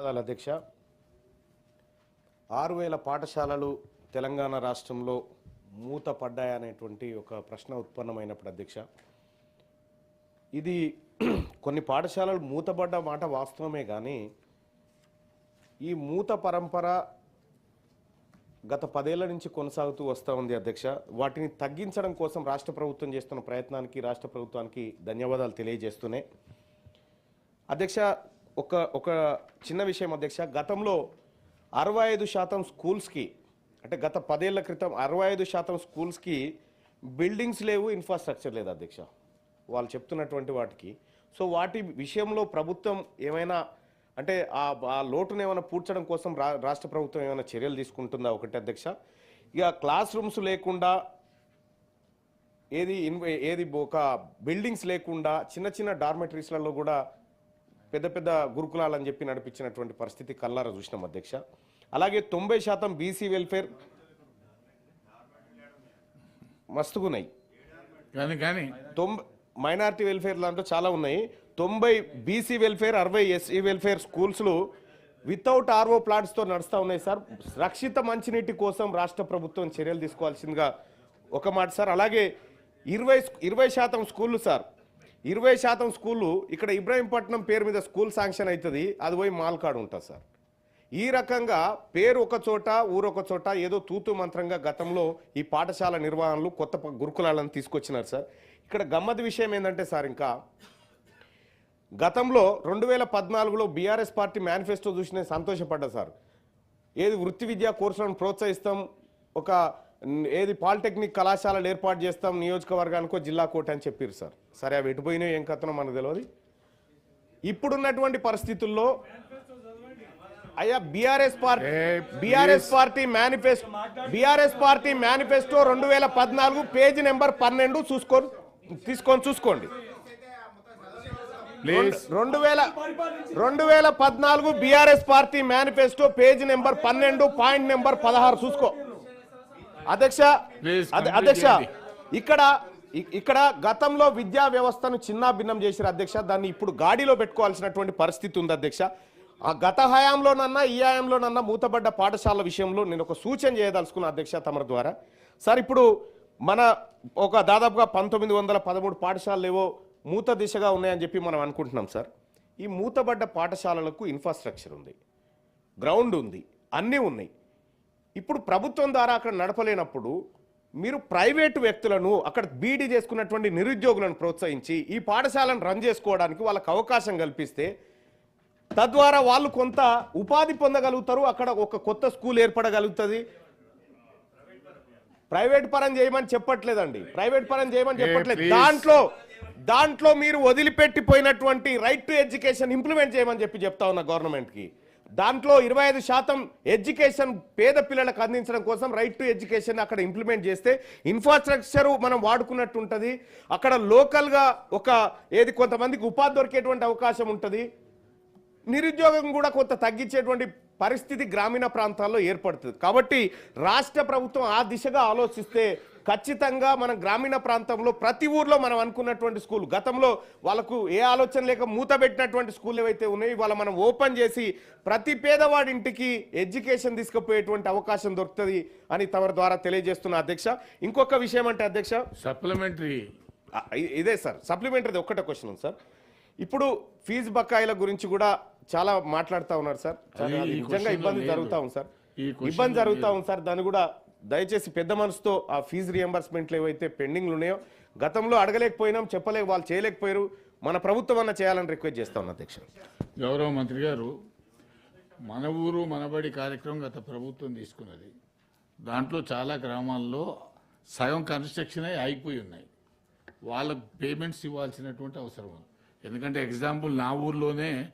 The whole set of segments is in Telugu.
ధన్యవాదాలు అధ్యక్ష. ఆరు వేల పాఠశాలలు తెలంగాణ రాష్ట్రంలో మూత పడ్డాయనేటువంటి ఒక ప్రశ్న ఉత్పన్నమైనప్పుడు అధ్యక్ష. ఇది కొన్ని పాఠశాలలు మూతపడ్డ మాట వాస్తవమే కానీ ఈ మూత పరంపర గత పదేళ్ళ నుంచి కొనసాగుతూ వస్తూ ఉంది అధ్యక్ష. వాటిని తగ్గించడం కోసం రాష్ట్ర ప్రభుత్వం చేస్తున్న ప్రయత్నానికి రాష్ట్ర ప్రభుత్వానికి ధన్యవాదాలు తెలియజేస్తూనే. అధ్యక్ష ఒక ఒక చిన్న విషయం అధ్యక్ష గతంలో అరవై ఐదు శాతం స్కూల్స్కి అంటే గత పదేళ్ళ క్రితం అరవై ఐదు శాతం స్కూల్స్కి బిల్డింగ్స్ లేవు ఇన్ఫ్రాస్ట్రక్చర్ లేదు అధ్యక్ష. వాళ్ళు చెప్తున్నటువంటి వాటికి. సో వాటి విషయంలో ప్రభుత్వం ఏమైనా అంటే ఆ ఆ లోటును ఏమైనా పూడ్చడం కోసం రా రాష్ట్ర ప్రభుత్వం ఏమైనా చర్యలు తీసుకుంటుందా ఒకటి అధ్యక్ష? ఇక క్లాస్ రూమ్స్ లేకుండా ఏది ఇన్ ఏది ఒక బిల్డింగ్స్ లేకుండా చిన్న చిన్న డార్మెటరీస్లలో కూడా పెద్ద పెద్ద గురుకులాలని చెప్పి నడిపించినటువంటి పరిస్థితి కల్లారా చూసినాం అధ్యక్ష. అలాగే తొంభై శాతం బీసీ వెల్ఫేర్ మస్తుగున్నాయి. కానీ కానీ. తొంభై మైనారిటీ వెల్ఫేర్ దాంట్లో చాలా ఉన్నాయి. తొంభై బీసీ వెల్ఫేర్ అరవై ఎస్సీ వెల్ఫేర్ స్కూల్స్లు వితౌట్ ఆర్ఓ ప్లాట్స్తో నడుస్తూ ఉన్నాయి సార్. రక్షిత మంచినీటి కోసం రాష్ట్ర ప్రభుత్వం చర్యలు తీసుకోవాల్సిందిగా ఒక మాట సార్. అలాగే ఇరవై ఇరవై శాతం స్కూళ్ళు సార్ ఇరవై శాతం స్కూళ్ళు ఇక్కడ ఇబ్రాహీంపట్నం పేరు మీద స్కూల్ శాంక్షన్ అవుతుంది అది పోయి మాల్కాడు ఉంటుంది సార్. ఈ రకంగా పేరు ఒక చోట ఊరొక చోట ఏదో తూతు మంత్రంగా గతంలో ఈ పాఠశాల నిర్వహణలు కొత్త గురుకులాలను తీసుకొచ్చినారు సార్. ఇక్కడ గమ్మత్ విషయం ఏంటంటే సార్ ఇంకా గతంలో రెండు వేల పద్నాలుగులో బీఆర్ఎస్ పార్టీ మేనిఫెస్టో చూసి నేను సంతోషపడ్డా సార్. ఏది వృత్తి విద్యా కోర్సులను ప్రోత్సహిస్తాం ఒక ఏది పాలిటెక్నిక్ కళాశాలలు ఏర్పాటు చేస్తాం నియోజకవర్గానికో జిల్లా కోట అని చెప్పారు సార్. సరే అవి ఎటు పోయినాయో ఏం కథనో మనకు తెలియదు ఇప్పుడున్నటువంటి పరిస్థితుల్లో అయ్యా BRS party BRS party manifesto BRS party manifesto రెండు వేల పద్నాలుగు పేజీ నెంబర్ పన్నెండు చూసుకోండి తీసుకొని చూసుకోండి. ప్లీజ్. రెండు వేల రెండు వేల పద్నాలుగు BRS party manifesto page number పన్నెండు పాయింట్ నెంబర్ పదహారు చూసుకో. అధ్యక్ష అధ్యక్ష. ఇక్కడ ఇక్కడ గతంలో విద్యా వ్యవస్థను చిన్న భిన్నం చేశారు అధ్యక్ష దాన్ని ఇప్పుడు గాడిలో పెట్టుకోవాల్సినటువంటి పరిస్థితి ఉంది అధ్యక్ష. ఆ గత హయాంలోనన్నా ఈ హయాంలోనన్నా మూతబడ్డ పాఠశాల విషయంలో నేను ఒక సూచన చేయదలుచుకున్న అధ్యక్ష తమరి ద్వారా. సార్ ఇప్పుడు మన ఒక దాదాపుగా పంతొమ్మిది వందల పదమూడు పాఠశాలలు ఏవో మూత దిశగా ఉన్నాయని చెప్పి మనం అనుకుంటున్నాం సార్. ఈ మూతబడ్డ పాఠశాలలకు ఇన్ఫ్రాస్ట్రక్చర్ ఉంది. గ్రౌండ్ ఉంది. అన్నీ ఉన్నాయి. ఇప్పుడు ప్రభుత్వం ద్వారా అక్కడ నడపలేనప్పుడు మీరు ప్రైవేటు వ్యక్తులను అక్కడ బీడీ చేసుకున్నటువంటి నిరుద్యోగులను ప్రోత్సహించి ఈ పాఠశాలను రన్ చేసుకోవడానికి వాళ్ళకు అవకాశం కల్పిస్తే తద్వారా వాళ్ళు కొంత ఉపాధి పొందగలుగుతారు అక్కడ ఒక కొత్త స్కూల్ ఏర్పడగలుగుతుంది. ప్రైవేట్ పరం చేయమని చెప్పట్లేదండి. ప్రైవేట్ పరం చేయమని చెప్పట్లేదు. దాంట్లో దాంట్లో మీరు వదిలిపెట్టిపోయినటువంటి రైట్ టు ఎడ్యుకేషన్ ఇంప్లిమెంట్ చేయమని చెప్పి చెప్తా ఉన్నా గవర్నమెంట్కి దాంట్లో ఇరవై ఐదు శాతం ఎడ్యుకేషన్ పేద పిల్లలకు అందించడం కోసం రైట్ టు ఎడ్యుకేషన్ అక్కడ ఇంప్లిమెంట్ చేస్తే ఇన్ఫ్రాస్ట్రక్చర్ మనం వాడుకున్నట్టు ఉంటుంది. అక్కడ లోకల్గా ఒక ఏది కొంతమందికి ఉపాధి దొరికేటువంటి అవకాశం ఉంటుంది. నిరుద్యోగం కూడా కొంత తగ్గించేటువంటి పరిస్థితి గ్రామీణ ప్రాంతాల్లో ఏర్పడుతుంది. కాబట్టి రాష్ట్ర ప్రభుత్వం ఆ దిశగా ఆలోచిస్తే ఖచ్చితంగా మన గ్రామీణ ప్రాంతంలో ప్రతి ఊర్లో మనం అనుకున్నటువంటి స్కూల్ గతంలో వాళ్ళకు ఏ ఆలోచన లేక మూత పెట్టినటువంటి స్కూల్ ఏవైతే ఉన్నాయో ఇవాళ మనం ఓపెన్ చేసి ప్రతి పేదవాడి ఇంటికి ఎడ్యుకేషన్ తీసుకుపోయేటువంటి అవకాశం దొరుకుతుంది అని తమ ద్వారా తెలియజేస్తున్న అధ్యక్ష. ఇంకొక విషయం అంటే అధ్యక్ష సప్లిమెంటరీ ఇదే సార్ సప్లిమెంటరీ ఒక్కటే క్వశ్చన్ ఉంది సార్. ఇప్పుడు ఫీజు బకాయిల గురించి కూడా చాలా మాట్లాడుతూ ఉన్నారు సార్. నిజంగా ఇబ్బంది. జరుగుతూ ఉంది సార్. ఇబ్బంది జరుగుతూ. ఉంది సార్. దాన్ని కూడా దయచేసి పెద్ద మనసుతో ఆ ఫీజు రియంబర్స్మెంట్లు ఏవైతే పెండింగ్లు ఉన్నాయో గతంలో అడగలేకపోయినాం చెప్పలేక వాళ్ళు చేయలేకపోయారు. మన ప్రభుత్వం అన్న చేయాలని రిక్వెస్ట్ చేస్తా ఉన్నా అధ్యక్ష. గౌరవ మంత్రి గారు మన ఊరు మనబడి కార్యక్రమం గత ప్రభుత్వం తీసుకున్నది. దాంట్లో చాలా గ్రామాల్లో సగం కన్స్ట్రక్షన్ అయి అయిపోయి ఉన్నాయి. వాళ్ళకు పేమెంట్స్ ఇవ్వాల్సినటువంటి అవసరం ఉంది. ఎందుకంటే ఎగ్జాంపుల్ నా ఊర్లోనే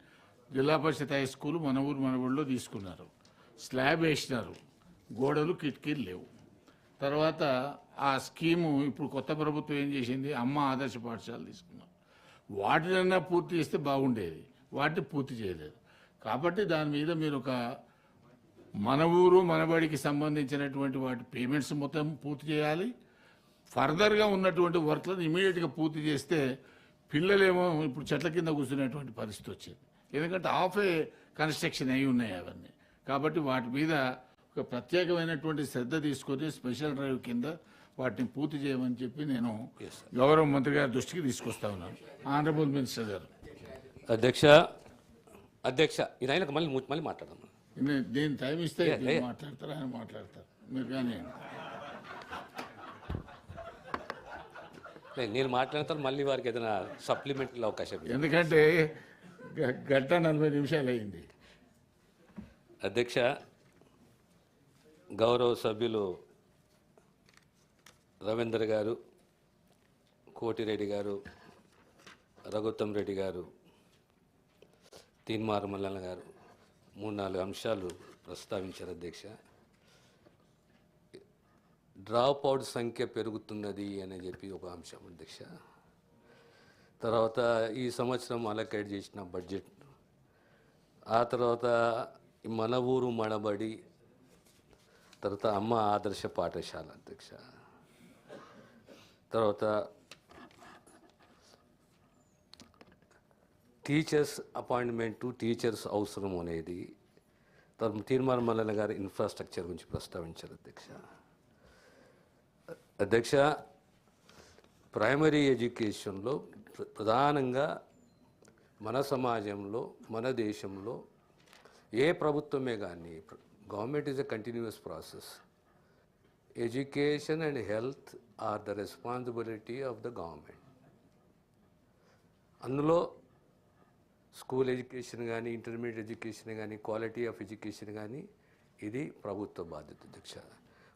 జిల్లా పరిషత్ హై స్కూల్ మన ఊరు మన ఊళ్ళో తీసుకున్నారు. స్లాబ్ వేసినారు. గోడలు కిటికీలు లేవు. తర్వాత ఆ స్కీము ఇప్పుడు కొత్త ప్రభుత్వం ఏం చేసింది? అమ్మ ఆదర్శ పాఠశాల తీసుకున్నాం. వాటినన్నా పూర్తి చేస్తే బాగుండేది. వాటిని పూర్తి చేయలేదు. కాబట్టి దాని మీద మీరు ఒక మన ఊరు మనబడికి సంబంధించినటువంటి వాటి పేమెంట్స్ మొత్తం పూర్తి చేయాలి. ఫర్దర్గా ఉన్నటువంటి వర్క్లను ఇమీడియట్గా పూర్తి చేస్తే పిల్లలేమో ఇప్పుడు చెట్ల కింద కూర్చునేటువంటి పరిస్థితి వచ్చింది. ఎందుకంటే హాఫే కన్స్ట్రక్షన్ అయి ఉన్నాయి అవన్నీ. కాబట్టి వాటి మీద ఒక ప్రత్యేకమైనటువంటి శ్రద్ధ తీసుకొని స్పెషల్ డ్రైవ్ కింద వాటిని పూర్తి చేయమని చెప్పి నేను గౌరవ మంత్రి గారి దృష్టికి తీసుకొస్తా ఉన్నాను. ఆనరబుల్ మినిస్టర్ గారు. అధ్యక్ష అధ్యక్ష ఇది ఆయనకు మళ్ళీ మళ్ళీ మాట్లాడదాం. నేను దీని టైం ఇస్తే. మాట్లాడతారు ఆయన మాట్లాడతారు. మీరు కానీ నేను మాట్లాడిన తర్వాత మళ్ళీ వారికి ఏదైనా సప్లిమెంటరీ అవకాశం. ఎందుకంటే గంట నలభై నిమిషాలు అయింది. అధ్యక్ష గౌరవ సభ్యులు రవీందర్ గారు కోటిరెడ్డి గారు రఘుత్తం రెడ్డి గారు తీన్మారు మల్లన్న గారు మూడు నాలుగు అంశాలు ప్రస్తావించారు అధ్యక్ష. డ్రాప్ అవుట్ సంఖ్య పెరుగుతున్నది అని చెప్పి ఒక అంశం అధ్యక్ష. తర్వాత ఈ సంవత్సరం అలకేట్ చేసిన బడ్జెట్ ఆ తర్వాత మన ఊరు మనబడి తర్వాత అమ్మ ఆదర్శ పాఠశాల అధ్యక్ష. తర్వాత టీచర్స్ అపాయింట్మెంట్ టీచర్స్ అవసరం అనేది తర్వాత తీర్మాన మల్లన్న గారి ఇన్ఫ్రాస్ట్రక్చర్ గురించి ప్రస్తావించారు అధ్యక్ష. అధ్యక్ష ప్రైమరీ ఎడ్యుకేషన్లో ప్ర- ప్రధానంగా మన సమాజంలో మన దేశంలో ఏ ప్రభుత్వమే కానీ government is a continuous process education and health are the responsibility of the government అందులో స్కూల్ ఎడ్యుకేషన్ కానీ ఇంటర్మీడియట్ ఎడ్యుకేషన్ కానీ క్వాలిటీ ఆఫ్ ఎడ్యుకేషన్ కానీ ఇది ప్రభుత్వ బాధ్యత అధ్యక్ష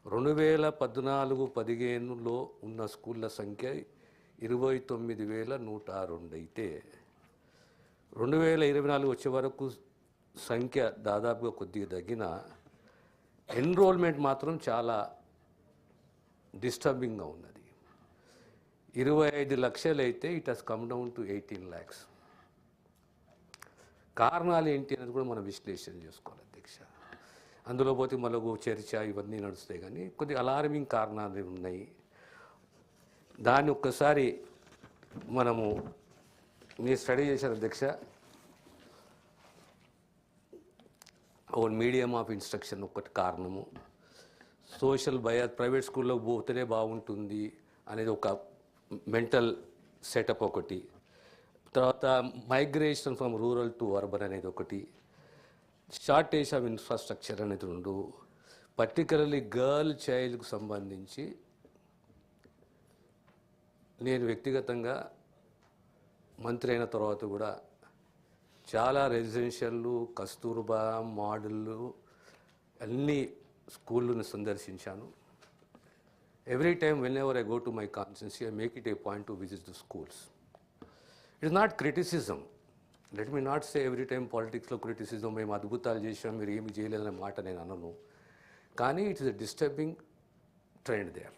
రెండు వేల పద్నాలుగు పదిహేనులో ఉన్న స్కూళ్ళ సంఖ్య ఇరవై తొమ్మిది వేల నూట రెండు అయితే రెండు వేల ఇరవై నాలుగు వచ్చే వరకు సంఖ్య దాదాపుగా కొద్దిగా తగ్గిన ఎన్రోల్మెంట్ మాత్రం చాలా డిస్టర్బింగ్గా ఉన్నది. ఇరవై ఐదు లక్షలు అయితే it has come down to eighteen lakhs కారణాలు ఏంటి అనేది కూడా మనం విశ్లేషణ చేసుకోవాలి అధ్యక్ష. అందులో పోతే మళ్ళీ చర్చ ఇవన్నీ నడుస్తాయి కానీ కొద్ది అలార్మింగ్ కారణాలు ఉన్నాయి. దాన్ని ఒక్కసారి మనము నేను స్టడీ చేశాను అధ్యక్ష. ఓన్ మీడియం ఆఫ్ ఇన్స్ట్రక్షన్ ఒకటి కారణము. సోషల్ బయా ప్రైవేట్ స్కూల్లో పోతేనే బాగుంటుంది అనేది ఒక మెంటల్ సెటప్ ఒకటి. తర్వాత migration from rural to urban అనేది ఒకటి. షార్టేజ్ ఆఫ్ ఇన్ఫ్రాస్ట్రక్చర్ అనేది రెండు. పర్టికులర్లీ గర్ల్ చైల్డ్కు సంబంధించి నేను వ్యక్తిగతంగా మంత్రి అయిన తర్వాత కూడా చాలా రెసిడెన్షియల్లు కస్తూర్బా మోడళ్ళు అన్ని స్కూళ్ళను సందర్శించాను. Every time whenever I go to my constituency I make it a point to visit the schools it is not criticism let me not say every time పాలిటిక్స్లో క్రిటిసిజం మేము అద్భుతాలు చేసాం మీరు ఏమి చేయలేదనే మాట నేను అనను. కానీ it's a disturbing trend there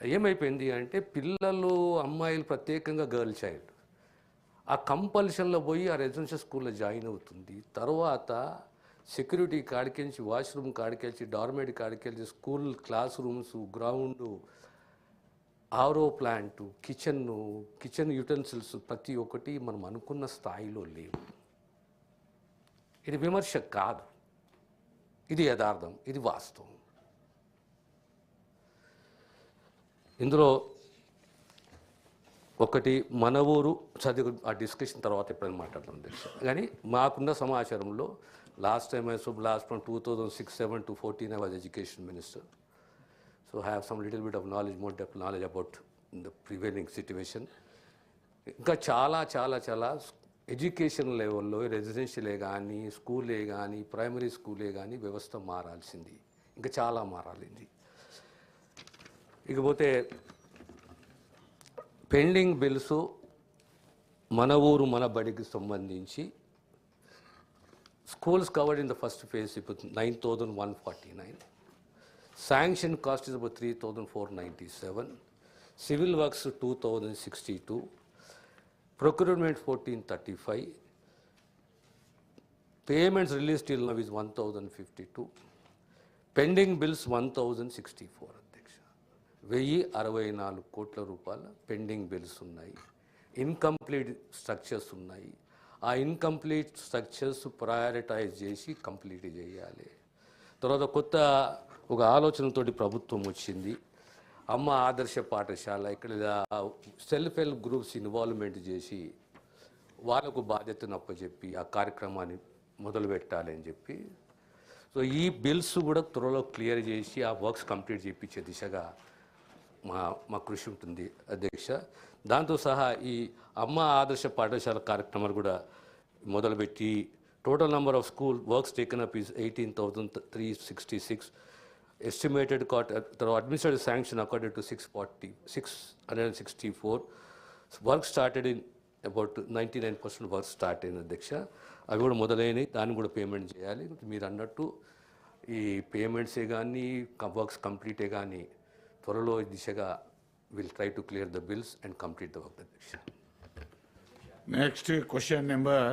ఏమైపోయింది అంటే పిల్లలు అమ్మాయిలు ప్రత్యేకంగా గర్ల్ చైల్డ్ ఆ కంపల్షన్లో పోయి ఆ రెసిడెన్షియల్ స్కూల్లో జాయిన్ అవుతుంది. తర్వాత సెక్యూరిటీ కాడికెళ్ళి వాష్రూమ్ కాడికెళ్ళి dormitory కాడికెళ్ళి school classrooms ground RO plant kitchen kitchen utensils ప్రతి ఒక్కటి మనం అనుకున్న స్థాయిలో లేవు. ఇది విమర్శ కాదు. ఇది యథార్థం. ఇది వాస్తవం. ఇందులో ఒకటి మన ఊరు చదువు ఆ డిస్కషన్ తర్వాత ఎప్పుడైనా మాట్లాడడం తెలుసు కానీ మాకున్న సమాచారంలో last time I so last from two thousand six seven to fourteen I was education minister so have some little bit of knowledge more deep knowledge about the prevailing situation ఇంకా చాలా చాలా చాలా ఎడ్యుకేషన్ లెవెల్లో రెసిడెన్షియలే కానీ స్కూలే కానీ ప్రైమరీ స్కూలే కానీ వ్యవస్థ మారాల్సింది. ఇంకా చాలా మారాలింది. ఇకపోతే పెండింగ్ బిల్స్ మన ఊరు మన బడికి సంబంధించి schools covered in the first phase ఇప్పుడు nine thousand one forty nine. Sanction cost is about three thousand four ninety seven. Civil works two thousand sixty two. Procurement fourteen thirty five. Payments release till now is one thousand fifty two. Pending bills one thousand sixty four. వెయ్యి అరవై నాలుగు కోట్ల రూపాయల పెండింగ్ బిల్స్ ఉన్నాయి. ఇన్కంప్లీట్ స్ట్రక్చర్స్ ఉన్నాయి. ఆ ఇన్కంప్లీట్ స్ట్రక్చర్స్ ప్రయారిటైజ్ చేసి కంప్లీట్ చేయాలి. తర్వాత కొత్త ఒక ఆలోచనతోటి ప్రభుత్వం వచ్చింది. అమ్మ ఆదర్శ పాఠశాల ఇక్కడ సెల్ఫ్ హెల్ప్ గ్రూప్స్ ఇన్వాల్వ్మెంట్ చేసి వాళ్ళకు బాధ్యతను అప్పచెప్పి ఆ కార్యక్రమాన్ని మొదలు పెట్టాలని అని చెప్పి. సో ఈ బిల్స్ కూడా త్వరలో క్లియర్ చేసి ఆ వర్క్స్ కంప్లీట్ చేయించే దిశగా మా మా కృషి ఉంటుంది అధ్యక్ష. దాంతో సహా ఈ అమ్మ ఆదర్శ పాఠశాల కార్యక్రమాలు కూడా మొదలుపెట్టి total number of school works taken up is eighteen thousand three sixty six estimated cost తర్వాత administrative sanction according to six forty six hundred and sixty four work started in about ninety nine percent work start అయింది అధ్యక్ష అవి కూడా మొదలైనవి దాన్ని కూడా పేమెంట్ చేయాలి. మీరు అన్నట్టు ఈ పేమెంట్సే కానీ వర్క్స్ కంప్లీటే కానీ త్వరలో ఈ దిశగా will try to clear the bills and complete the work అధ్యక్ష నెక్స్ట్ క్వశ్చన్ నెంబర్